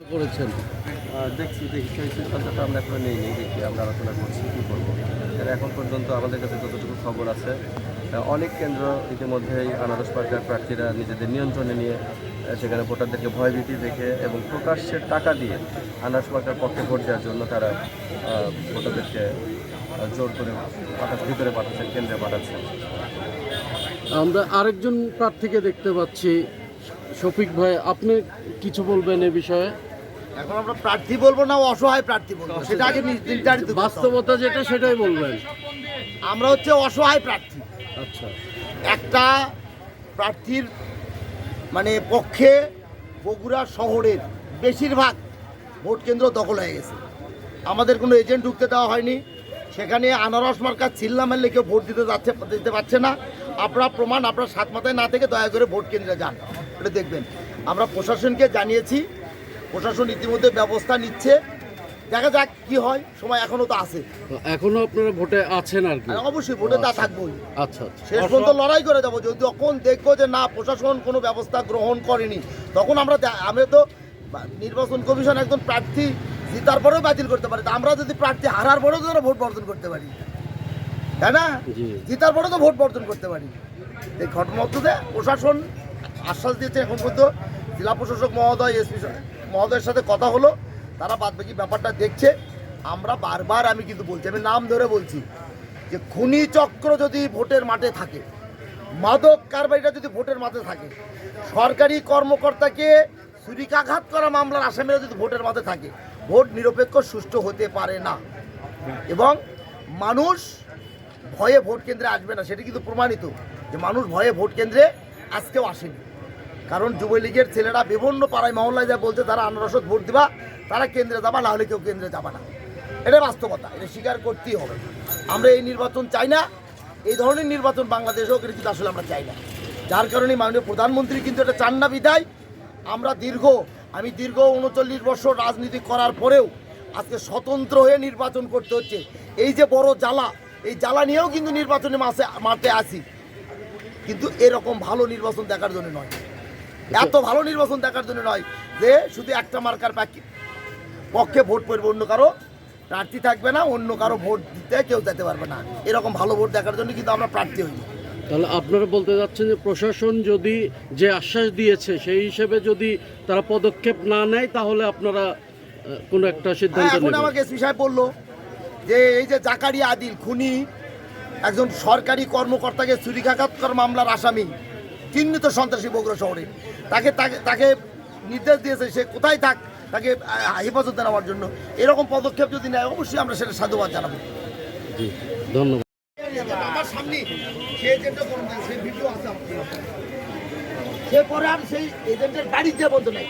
করেছেন? দেখছি দেখি সেই সিদ্ধান্তটা আমরা এখনও নেই নেই দেখি আমরা আলোচনা করছি কী করব। এর এখন পর্যন্ত আমাদের কাছে যতটুকু খবর আছে অনেক কেন্দ্র ইতিমধ্যেই আনারস পার্কের প্রার্থীরা নিজেদের নিয়ন্ত্রণে নিয়ে সেখানে ভোটারদেরকে ভয়ভীতি দেখে এবং প্রকাশ্যে টাকা দিয়ে আনারস পার্কের পক্ষে ভোট দেওয়ার জন্য তারা ভোটারদেরকে জোর করে পাঠাচ্ছে ভিতরে পাঠাচ্ছেন কেন্দ্রে পাঠাচ্ছেন আমরা আরেকজন প্রার্থীকে দেখতে পাচ্ছি শফিক ভাই আপনি কিছু বলবেন এ বিষয়ে? এখন আমরা প্রার্থী বলব না অসহায় প্রার্থী বলব। সেটা আগে নির্ধারিত বাস্তবতা যেটা সেটাই বলবেন। আমরা হচ্ছে অসহায় প্রার্থী। আচ্ছা। একটা প্রার্থীর মানে পক্ষে বগুড়া শহরের বেশিরভাগ ভোট কেন্দ্র দখল হয়ে গেছে। আমাদের কোনো এজেন্ট ঢুকতে দেওয়া হয়নি। সেখানে আনারস মার্কা চিল্লা মারলে কেউ ভোট দিতে যাচ্ছে দিতে পারছে না। আপনারা প্রমাণ আপনার সাত মাথায় না থেকে দয়া করে ভোট কেন্দ্রে যান। এটা দেখবেন। আমরা প্রশাসনকে জানিয়েছি প্রশাসন ইতিমধ্যে ব্যবস্থা নিচ্ছে। দেখা যাক কি হয় সময় এখনও তো আছে। এখনও আপনারা ভোটে আছেন আর কি? অবশ্যই ভোটে তা থাকবোই। আচ্ছা আচ্ছা। শেষ পর্যন্ত লড়াই করে যাব যদি যখন দেখব যে না প্রশাসন কোনো ব্যবস্থা গ্রহণ করেনি তখন আমরা আমরা তো নির্বাচন কমিশন একজন প্রার্থী জিতার পরেও বাতিল করতে পারে। আমরা যদি প্রার্থী হারার পরেও তো ভোট বর্জন করতে পারি। তাই না? জিতার পরেও তো ভোট বর্জন করতে পারি। এই ঘটনাতে প্রশাসন আশ্বাস দিয়েছে এখন পর্যন্ত জেলা প্রশাসক মহোদয় এসপি মহোদয়ের সাথে কথা হলো, তারা বাদ বাকি ব্যাপারটা দেখছে। আমরা বারবার আমি কিন্তু বলছি, আমি নাম ধরে বলছি যে খুনি চক্র যদি ভোটের মাঠে থাকে, মাদক কারবারিটা যদি ভোটের মাঠে থাকে, সরকারি কর্মকর্তাকে ছুরিকাঘাত করা মামলার আসামিরা যদি ভোটের মাঠে থাকে, ভোট নিরপেক্ষ সুষ্ঠু হতে পারে না। এবং মানুষ ভয়ে ভোট কেন্দ্রে আসবে না, সেটা কিন্তু প্রমাণিত যে মানুষ ভয়ে ভোট কেন্দ্রে আজকেও আসেনি। কারণ যুবলীগের ছেলেরা বিভিন্ন পাড়ায় মহল্লায় যা বলছে, তারা আনারসত ভোট দিবা, তারা কেন্দ্রে যাবা না হলে কেউ কেন্দ্রে যাবা না। এটা বাস্তবতা, এটা স্বীকার করতেই হবে। আমরা এই নির্বাচন চাই না, এই ধরনের নির্বাচন বাংলাদেশ হোক কিন্তু আসলে আমরা চাই না। যার কারণে মাননীয় প্রধানমন্ত্রী কিন্তু এটা চান না বিদায়। আমরা দীর্ঘ, আমি দীর্ঘ উনচল্লিশ বছর রাজনীতি করার পরেও আজকে স্বতন্ত্র হয়ে নির্বাচন করতে হচ্ছে। এই যে বড় জ্বালা, এই জ্বালা নিয়েও কিন্তু নির্বাচনে মাসে, মাঠে আসি কিন্তু এরকম ভালো নির্বাচন দেখার জন্য নয়। এত ভালো নির্বাচন দেখার জন্য নয় যে শুধু একটা মার্কার পাখি পক্ষে ভোট পড়বে অন্য কারও প্রার্থী থাকবে না অন্য কারও ভোট দিতে কেউ যেতে পারবে না। এরকম ভালো ভোট দেখার জন্য কিন্তু আমরা প্রার্থী হইনি। তাহলে আপনারা বলতে যাচ্ছেন যে প্রশাসন যদি যে আশ্বাস দিয়েছে সেই হিসেবে যদি তারা পদক্ষেপ না নেয় তাহলে আপনারা কোনো একটা হ্যাঁ, সিদ্ধান্ত এখন আমাকে এসপি সাহেব বলল যে এই যে জাকারিয়া আদিল খুনি একজন সরকারি কর্মকর্তাকে চুরিকাঘাত করার মামলার আসামি। চিহ্নিত সন্ত্রাসী বগুড়া শহরে। তাকে তাকে নির্দেশ দিয়েছে সে কোথায় থাক তাকে হেফাজতে নেওয়ার জন্য। এরকম পদক্ষেপ যদি নেয় অবশ্যই আমরা সেটা সাধুবাদ জানাব। ধন্যবাদ। আমার সামনে সে যেটা করবেন সে ভিডিও আছে। সে পরে আর সেই এজেন্টের বলতে নাই।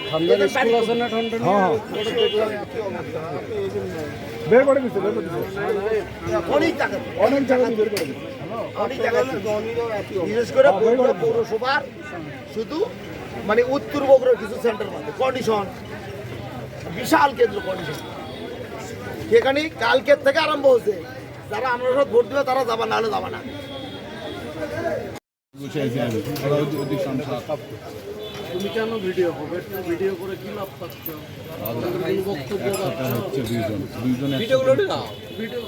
বের করে দিচ্ছে বের করে দিচ্ছে অনেক টাকা অনেক জায়গা বের করে দিচ্ছে অনেক টাকা বিশেষ করে বগুড়া পৌরসভার শুধু মানে উত্তর বগুড়ার কিছু সেন্টার মধ্যে কন্ডিশন বিশাল কেন্দ্র কন্ডিশন সেখানে কালকের থেকে আরম্ভ হয়েছে। যারা আমরা ভোট দেবে তারা যাবা না হলে যাবা না। তুমি কেন ভিডিও করবে ভিডিও করে কি লাভ পাচ্ছ? বক্তব্য দুইজন। ভিডিও